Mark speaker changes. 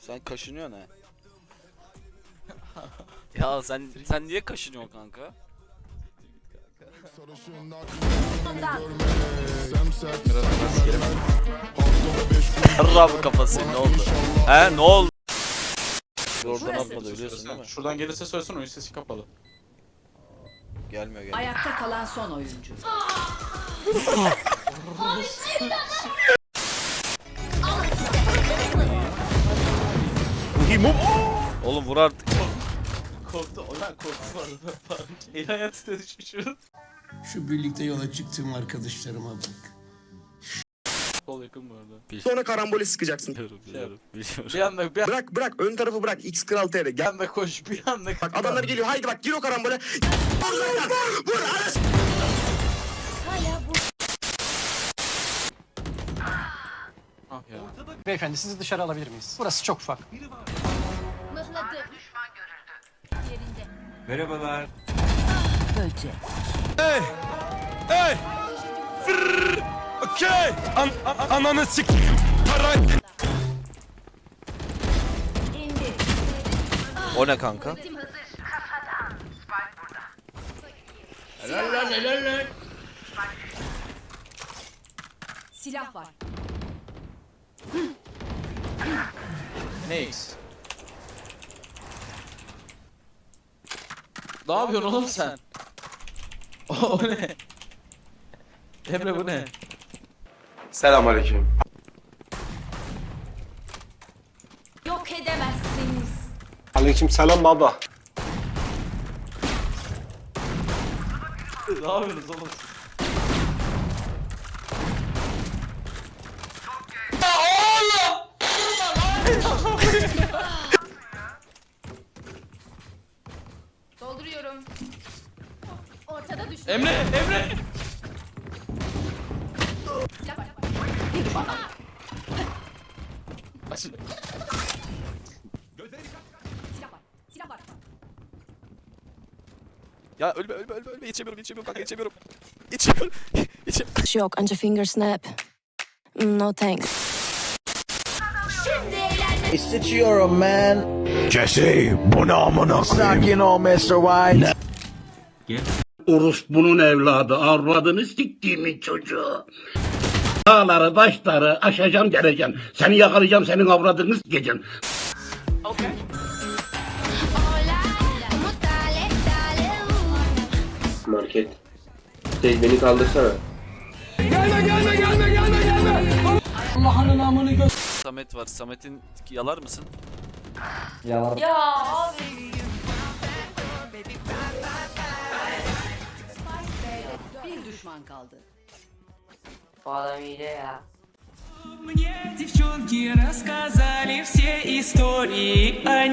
Speaker 1: Sen kaşınıyorsun ha. ya sen sen niye kaşınıyorsun kanka? Yarra kafası ne oldu? He ne oldu? Oradan atmadı biliyorsun değil mi?
Speaker 2: Şuradan gelirse söylesin oyun sesi kapalı.
Speaker 1: Gelmiyor gelmiyor.
Speaker 3: Ayakta kalan son oyuncu.
Speaker 1: Oğlum vur artık.
Speaker 2: Korktu. O lan korktu arada. Pardon. El hayat istedi şaşırdı.
Speaker 4: Şu birlikte yola çıktığım arkadaşlarıma bak.
Speaker 2: Kol yakın bu arada.
Speaker 5: Sonra karambole sıkacaksın.
Speaker 1: Biliyorum biliyorum. biliyorum.
Speaker 2: Bir anda bir,
Speaker 5: Bırak bırak ön tarafı bırak. X Kral TR.
Speaker 2: bir
Speaker 5: Gel.
Speaker 2: anda koş bir anda
Speaker 5: Bak adamlar geliyor. Haydi bak gir o karambole. Vur lan! Vur! Aras!
Speaker 2: Ah ya.
Speaker 6: Beyefendi sizi dışarı alabilir miyiz? Burası çok ufak.
Speaker 7: Mıhladı. Yerinde.
Speaker 3: Böcek.
Speaker 8: Okey. An an ananı sik. Para.
Speaker 1: O ne kanka?
Speaker 7: Tim hazır.
Speaker 3: Silah var.
Speaker 2: Neyse. Ne yapıyorsun oğlum sen? O, ne? Emre bu ne?
Speaker 9: Selamünaleyküm.
Speaker 3: Yok edemezsiniz.
Speaker 9: Aleyküm selam baba.
Speaker 2: ne yapıyorsunuz oğlum?
Speaker 7: Dolduruyorum. Ortada düştü.
Speaker 2: Emre! Emre!
Speaker 7: Silah var.
Speaker 2: Aç.
Speaker 3: Silah var. Silah var.
Speaker 1: Ya ölme ölme ölme ölme yetişemiyorum yetişemiyorum kanka. Yetişemiyorum. Yetişemiyorum.
Speaker 10: Shock and your finger snap. No thanks.
Speaker 11: Sıçıyorum man.
Speaker 8: Jesse bunu amına
Speaker 11: Sakin ol Mr. White.
Speaker 4: Urus bunun evladı, avradını siktiğimin çocuğu. Dağları, taşları aşacağım geleceğim. Seni yakalayacağım, senin avradını sikeceğim.
Speaker 7: Hola. ¿Cómo dale, dale.
Speaker 9: Market. Şey beni kaldırsana.
Speaker 1: Samet var. Samet'in yalar mısın?
Speaker 3: Ya abi. Bir düşman kaldı.
Speaker 11: Bu adam hile ya.
Speaker 12: Мне девчонки рассказали все истории о